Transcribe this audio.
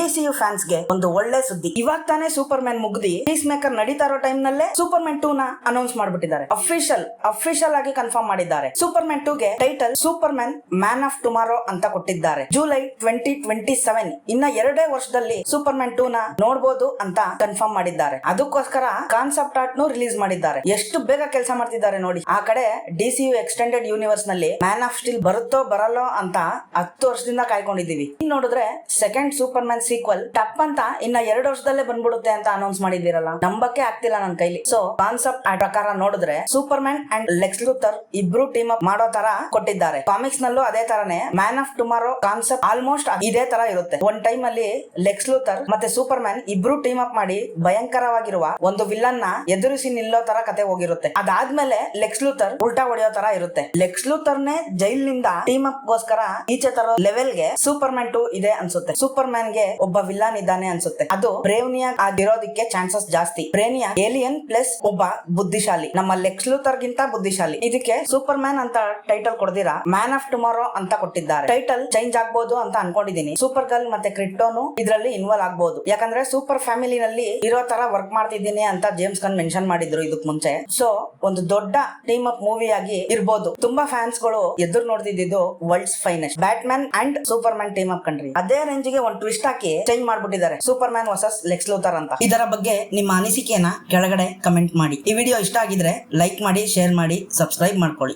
ಡಿಸಿಯು ಫ್ಯಾನ್ಸ್ಗೆ ಒಂದು ಒಳ್ಳೆ ಸುದ್ದಿ. ಇವಾಗ ತಾನೇ ಸೂಪರ್ ಮ್ಯಾನ್ ಮುಗ್ದಿ ಪೀಸ್ ಮೇಕರ್ ನಡೀತಾ ಇರೋ ಟೈಮ್ ನಲ್ಲೇ ಸೂಪರ್ ಮ್ಯಾನ್ ಟೂ ನ ಅನೌನ್ಸ್ ಮಾಡ್ಬಿಟ್ಟಿದ್ದಾರೆ. ಅಫಿಷಿಯಲ್ ಅಫಿಷಿಯಲ್ ಆಗಿ ಕನ್ಫರ್ಮ್ ಮಾಡಿದ್ದಾರೆ. ಸೂಪರ್ ಮ್ಯಾನ್ ಟೂ ಗೆ title Superman man of tomorrow ಅಂತ ಕೊಟ್ಟಿದ್ದಾರೆ. ಜುಲೈ ಟ್ವೆಂಟಿ ಟ್ವೆಂಟಿ ಸೆವೆನ್ ಇನ್ನ ಎರಡೇ ವರ್ಷದಲ್ಲಿ ಸೂಪರ್ ಮ್ಯಾನ್ ಟೂ ನ ನೋಡಬಹುದು ಅಂತ ಕನ್ಫರ್ಮ್ ಮಾಡಿದ್ದಾರೆ. ಅದಕ್ಕೋಸ್ಕರ ಕಾನ್ಸೆಪ್ಟ್ ಆರ್ಟ್ ನು ರಿಲೀಸ್ ಮಾಡಿದ್ದಾರೆ. ಎಷ್ಟು ಬೇಗ ಕೆಲಸ ಮಾಡ್ತಿದ್ದಾರೆ ನೋಡಿ. ಆ ಕಡೆ ಡಿಸಿಯು ಎಕ್ಸ್ಟೆಂಡೆಡ್ ಯೂನಿವರ್ಸ್ನಲ್ಲಿ ಮ್ಯಾನ್ ಆಫ್ ಸ್ಟೀಲ್ ಬರುತ್ತೋ ಬರಲ್ಲೋ ಅಂತ ಹತ್ತು ವರ್ಷದಿಂದ ಕಾಯ್ಕೊಂಡಿದೀವಿ ನೋಡಿದ್ರೆ ಸೆಕೆಂಡ್ ಸೂಪರ್ ಮ್ಯಾನ್ ಸೀಕ್ವಲ್ ಟಪ್ ಅಂತ ಇನ್ನ ಎರಡು ವರ್ಷದಲ್ಲೇ ಬಂದ್ಬಿಡುತ್ತೆ ಅಂತ ಅನೌನ್ಸ್ ಮಾಡಿದಿರಲ್ಲ ನಂಬಕ್ಕೆ ಆಗ್ತಿಲ್ಲ ನನ್ನ ಕೈಲಿ. ಸೊ ಕಾನ್ಸೆಪ್ಟ್ ಪ್ರಕಾರ ನೋಡಿದ್ರೆ Superman and Lex Luthor ಇಬ್ರು ಟೀಮ್ ಅಪ್ ಮಾಡೋ ತರ ಕೊಟ್ಟಿದ್ದಾರೆ. ಕಾಮಿಕ್ಸ್ ನಲ್ಲೂ ಅದೇ ತರನೇ man of tomorrow concept almost ಇದೇ ತರ ಇರುತ್ತೆ. ಒಂದ್ ಟೈಮ್ ಅಲ್ಲಿ ಲೆಕ್ಸ್ ಲೂಥರ್ ಮತ್ತೆ ಸೂಪರ್ ಮ್ಯಾನ್ ಇಬ್ರು ಟೀಮ್ ಅಪ್ ಮಾಡಿ ಭಯಂಕರವಾಗಿರುವ ಒಂದು ವಿಲ್ಲನ್ನ ಎದುರಿಸಿ ನಿಲ್ಲೋ ತರ ಕತೆ ಹೋಗಿರುತ್ತೆ. ಅದಾದ್ಮೇಲೆ ಲೆಕ್ಸ್ ಲೂಥರ್ ಉಲ್ಟಾ ಹೊಡೆಯೋ ತರ ಇರುತ್ತೆ. ಲೆಕ್ಸ್ ಲೂಥರ್ ನೇ ಜೈಲ್ನಿಂದ ಟೀಮ್ ಅಪ್ ಗೋಸ್ಕರ ಈಚೆ ತರೋ ಲೆವೆಲ್ಗೆ ಸೂಪರ್ ಮ್ಯಾನ್ ಟು ಇದೆ ಅನ್ಸುತ್ತೆ. ಸೂಪರ್ ಮ್ಯಾನ್ಗೆ ಒಬ್ಬ ವಿಲ್ಲನ್ ಇದ್ದಾನೆ ಅನ್ಸುತ್ತೆ. ಅದು ಬ್ರೇವ್ನಿಯಾ ಆಗಿರೋದಕ್ಕೆ ಚಾನ್ಸಸ್ ಜಾಸ್ತಿ. ಬ್ರೇನಿಯಾ ಏಲಿಯನ್ ಪ್ಲಸ್ ಒಬ್ಬ ಬುದ್ಧಿಶಾಲಿ. ನಮ್ಮ ಲೆಕ್ಸ್ ಲೂಥರ್ ಗಿಂತ ಬುದ್ಧಿಶಾಲಿ. ಇದಕ್ಕೆ ಸೂಪರ್ ಮ್ಯಾನ್ ಅಂತ ಟೈಟಲ್ ಕೊಡ್ದಿರಾ? ಮ್ಯಾನ್ ಆಫ್ ಟುಮಾರೋ ಅಂತ ಕೊಟ್ಟಿದ್ದಾರೆ. ಟೈಟಲ್ ಚೇಂಜ್ ಆಗ್ಬೋದು ಅಂತ ಅನ್ಕೊಂಡಿದೀನಿ. ಸೂಪರ್ ಗರ್ಲ್ ಮತ್ತೆ ಕ್ರಿಪ್ಟೋನು ಇದರಲ್ಲಿ ಇನ್ವಾಲ್ವ್ ಆಗ್ಬೋದು. ಯಾಕಂದ್ರೆ ಸೂಪರ್ ಫ್ಯಾಮಿಲಿ ನಲ್ಲಿ ಇರೋ ತರ ವರ್ಕ್ ಮಾಡ್ತಿದ್ದೀನಿ ಅಂತ ಜೇಮ್ಸ್ ಕನ್ ಮೆನ್ಷನ್ ಮಾಡಿದ್ರು ಇದಕ್ ಮುಂಚೆ. ಸೊ ಒಂದು ದೊಡ್ಡ ಟೀಮ್ ಅಪ್ ಮೂವಿ ಆಗಿ ಇರ್ಬೋದು. ತುಂಬಾ ಫ್ಯಾನ್ಸ್ಗಳು ಎದುರು ನೋಡ್ತಿದ್ದು world's finest Batman and Superman team up ಕಂಡ್ರಿ ಅದೇ ರೇಂಜ್ಗೆ ಒಂದು ಟ್ವಿಸ್ಟ್ ಹಾಕಿ ಚೇಂಜ್ ಮಾಡ್ಬಿಟ್ಟಿದ್ದಾರೆ. Superman versus Lex Luthor ಅಂತ. ಇದರ ಬಗ್ಗೆ ನಿಮ್ಮ ಅನಿಸಿಕೆಯನ್ನ ಕೆಳಗಡೆ ಕಮೆಂಟ್ ಮಾಡಿ. ಈ ವಿಡಿಯೋ ಇಷ್ಟ ಆಗಿದ್ರೆ ಲೈಕ್ ಮಾಡಿ ಶೇರ್ ಮಾಡಿ ಸಬ್ಸ್ಕ್ರೈಬ್ ಮಾಡ್ಕೊಳ್ಳಿ.